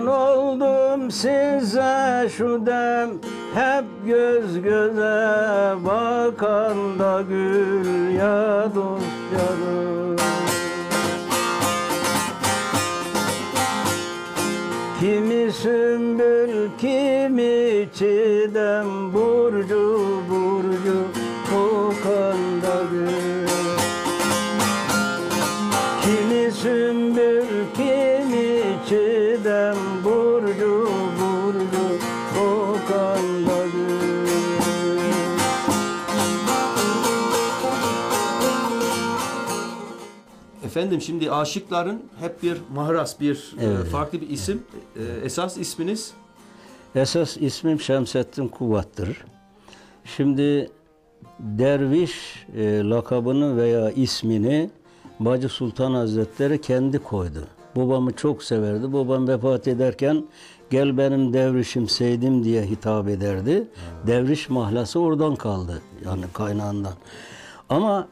Kurban oldum size şu dem. Hep göz göze bakan da gül ya dost canım Kimi sümbül, kimi çiğdem burcu Efendim şimdi aşıkların hep bir mahras, bir e, Evet. farklı bir isim. E, esas isminiz Esas ismim Şemsettin Kuvat'tır. Şimdi derviş e, lakabını veya ismini Bacı Sultan Hazretleri kendi koydu. Babamı çok severdi. Babam vefat ederken gel benim devrişim Seydim diye hitap ederdi. Devriş mahlası oradan kaldı. Yani kaynağından. Ama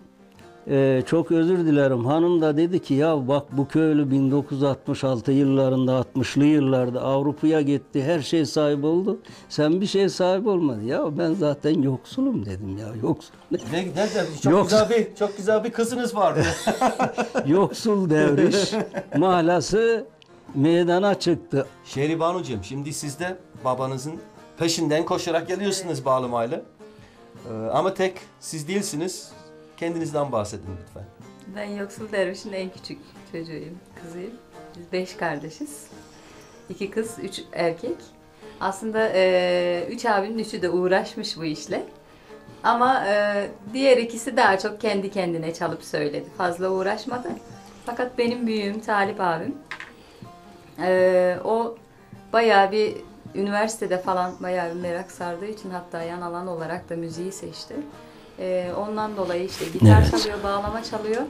ee, çok özür dilerim. Hanım da dedi ki ya bak bu köylü 1966 yıllarında 60'lı yıllarda Avrupa'ya gitti. Her şey sahip oldu. Sen bir şey sahip olmadın. Ya ben zaten yoksulum dedim ya. Yoksul. ne, nerede? Çok Yok. güzel bir çok güzel bir kızınız vardı. Yoksul devriş mahlası meydana çıktı. Şehribanucuğum şimdi siz de babanızın peşinden koşarak geliyorsunuz bağlamayla. E, ama tek siz değilsiniz. Kendinizden bahsedin lütfen. Ben Yoksul Derviş'in en küçük çocuğuyum, kızıyım. Biz beş kardeşiz. İki kız, üç erkek. Aslında eee, üç abinin üçü de uğraşmış bu işle. Ama eee, diğer ikisi daha çok kendi kendine çalıp söyledi. Fazla uğraşmadı. Fakat benim büyüğüm Talip abim. eee, o bayağı bir üniversitede falan bayağı bir merak sardığı için hatta yan alan olarak da müziği seçti. Eee, ondan dolayı işte gitar Evet. çalıyor, bağlama çalıyor.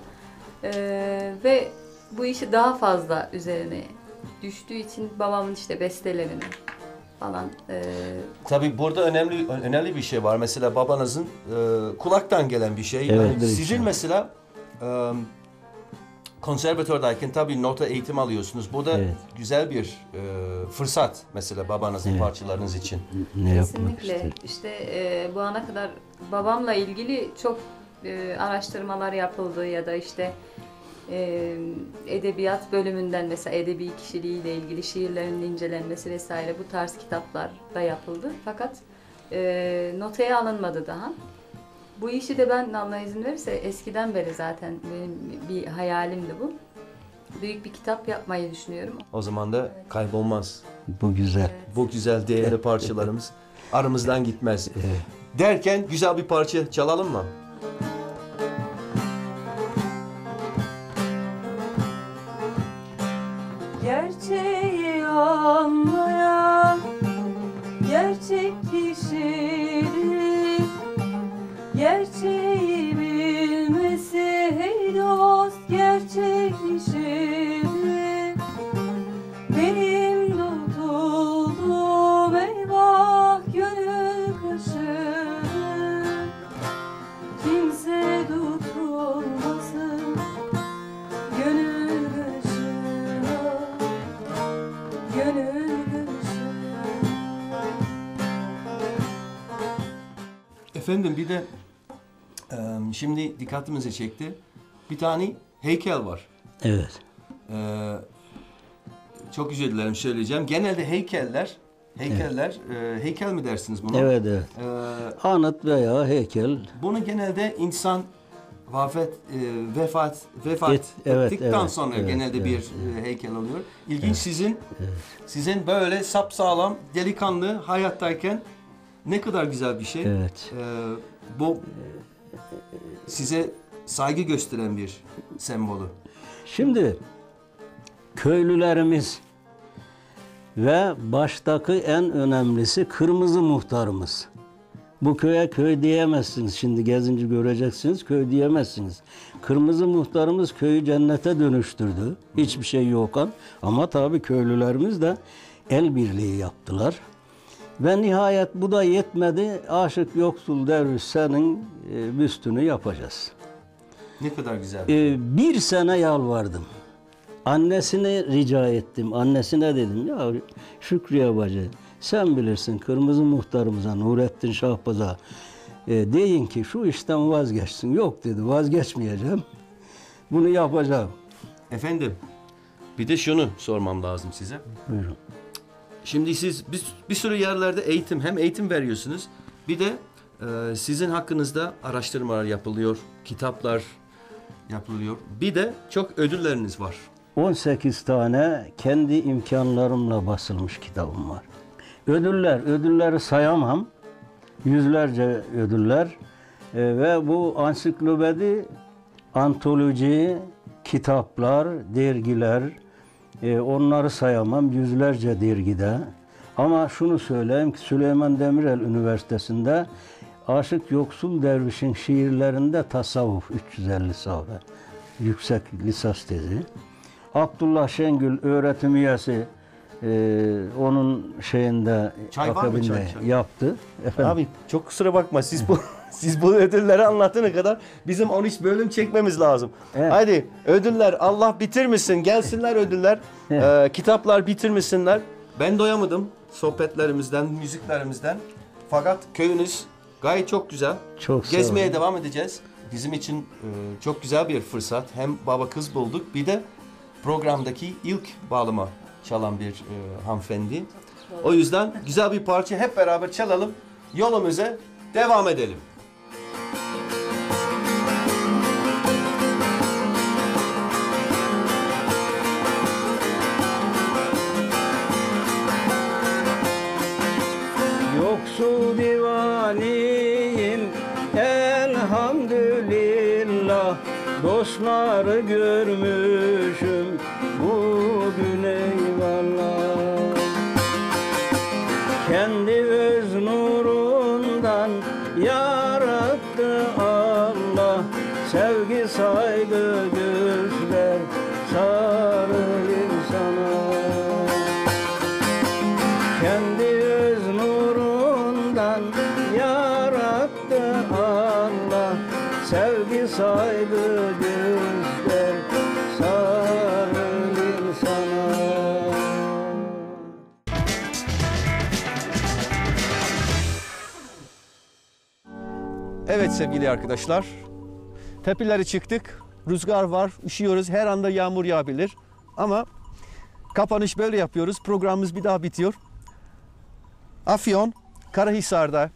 Eee, ve bu işi daha fazla üzerine düştüğü için babamın işte bestelerini falan eee, Tabii burada önemli önemli bir şey var. Mesela babanızın e, kulaktan gelen bir şey. Evet, Yani sizin mesela e, konservatordayken tabii nota eğitim alıyorsunuz. Bu da Evet. güzel bir e, fırsat mesela babanızın Evet. parçalarınız için. Ne yapmak Kesinlikle. istedim? İşte e, bu ana kadar babamla ilgili çok e, araştırmalar yapıldı ya da işte e, edebiyat bölümünden mesela edebi kişiliğiyle ilgili şiirlerin incelenmesi vesaire bu tarz kitaplar da yapıldı. Fakat e, notaya alınmadı daha. Bu işi de ben Allah izin verirse eskiden beri zaten benim bir hayalimdi bu. Büyük bir kitap yapmayı düşünüyorum. O zaman da kaybolmaz. Bu güzel. Bu güzel değerli parçalarımız aramızdan gitmez. Derken güzel bir parça çalalım mı? Gerçeği anlayan gerçek kişidir. Gerçeği bilmesi hey dost gerçek kişidir. Benim tutulduğum eyvah gönül. Kimse tutulmasın gönül kaşına. Efendim bir de şimdi dikkatimizi çekti. Bir tane heykel var. Evet. Ee, çok özür dilerim söyleyeceğim. Genelde heykeller, heykeller, e, heykel mi dersiniz bunu? Evet evet. Ee, Anıt veya heykel bunu genelde insan vafet, e, vefat, vefat Et- evet, ettikten evet, sonra evet, genelde evet, bir e, heykel oluyor. İlginç sizin, sizin böyle sapsağlam, delikanlı hayattayken ne kadar güzel bir şey. Evet. Ee, bu size saygı gösteren bir sembolü. Şimdi köylülerimiz ve baştaki en önemlisi kırmızı muhtarımız. Bu köye köy diyemezsiniz. Şimdi gezince göreceksiniz köy diyemezsiniz. Kırmızı muhtarımız köyü cennete dönüştürdü. Hiçbir şey yokan. Ama tabii köylülerimiz de el birliği yaptılar. Ve nihayet bu da yetmedi. Aşık yoksul derviş senin e, büstünü yapacağız. Ne kadar güzel. Ee, bir sene yalvardım. Annesine rica ettim. Annesine dedim ya Şükriye bacı sen bilirsin kırmızı muhtarımıza Nurettin Şahbaz'a e, deyin ki şu işten vazgeçsin. Yok dedi vazgeçmeyeceğim. Bunu yapacağım. Efendim bir de şunu sormam lazım size. Buyurun. Şimdi siz bir, bir sürü yerlerde eğitim hem eğitim veriyorsunuz bir de e, sizin hakkınızda araştırmalar yapılıyor, kitaplar yapılıyor. Bir de çok ödülleriniz var. 18 tane kendi imkanlarımla basılmış kitabım var. Ödüller, ödülleri sayamam. Yüzlerce ödüller. E, ve bu ansiklopedi, antoloji, kitaplar, dergiler, e, onları sayamam. Yüzlerce dergide. Ama şunu söyleyeyim ki Süleyman Demirel Üniversitesi'nde Aşık Yoksul Derviş'in şiirlerinde tasavvuf 350 sayfa. Yüksek lisans tezi. Abdullah Şengül öğretim üyesi e, onun şeyinde Çay var mı? akabinde Çay, çay. yaptı. Efendim, Abi çok kusura bakma siz bu siz bu ödülleri anlattığına kadar bizim 13 bölüm çekmemiz lazım. Evet. Hadi ödüller Allah bitirmişsin gelsinler ödüller. Evet. Ee, kitaplar bitirmişsinler. Ben doyamadım sohbetlerimizden, müziklerimizden. Fakat köyünüz gayet çok güzel. Çok sağ Gezmeye olun. devam edeceğiz. Bizim için e, çok güzel bir fırsat. Hem baba kız bulduk bir de programdaki ilk bağlama çalan bir e, hanımefendi. O yüzden güzel bir parça hep beraber çalalım. Yolumuza devam edelim. Yoksul divaniyim elhamdülillah Dostları görmüşüm bugün Kendi öz nurundan yarattı Allah. Sevgi saygı göster sarı insana kendi öz nurundan yarattı Allah. Sevgi saygı göster Evet sevgili arkadaşlar. Tepelere çıktık. Rüzgar var, üşüyoruz. Her anda yağmur yağabilir. Ama kapanış böyle yapıyoruz. Programımız bir daha bitiyor. Afyon, Karahisar'da,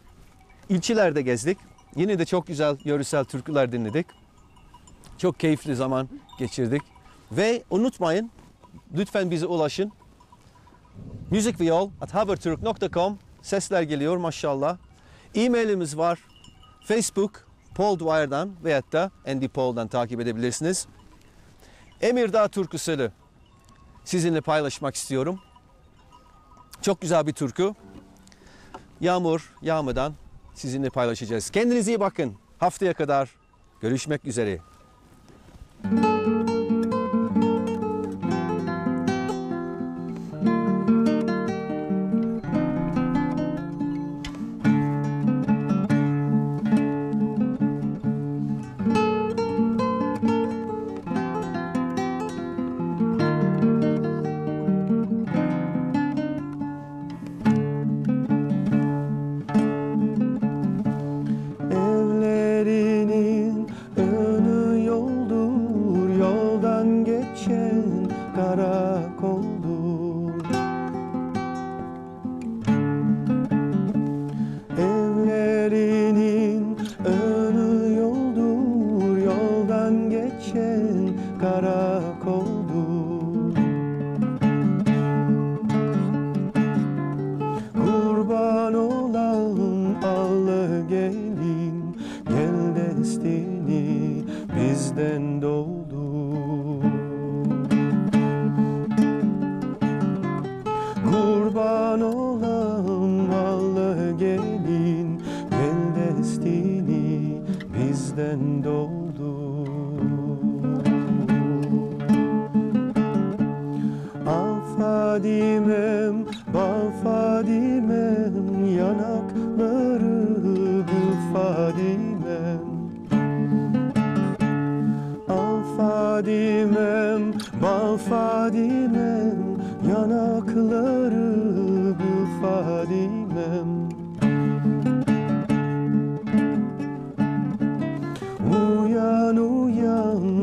ilçelerde gezdik. Yine de çok güzel yöresel türküler dinledik. Çok keyifli zaman geçirdik. Ve unutmayın, lütfen bize ulaşın. Müzikviyol.haberturk.com Sesler geliyor maşallah. E-mailimiz var. Facebook, Paul Dwyer'dan veyahut da Andy Paul'dan takip edebilirsiniz. Emirdağ türküsünü sizinle paylaşmak istiyorum. Çok güzel bir türkü. Yağmur yağmadan sizinle paylaşacağız. Kendinize iyi bakın. Haftaya kadar görüşmek üzere.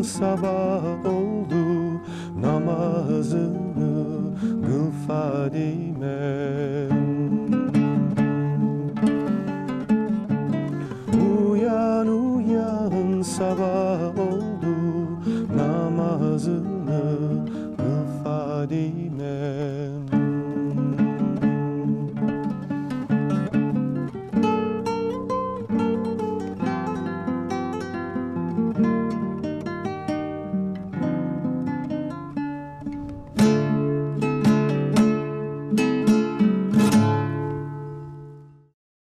sabah oldu namazını kıl Fadime. Uyan uyan sabah oldu namazını kıl Fadime.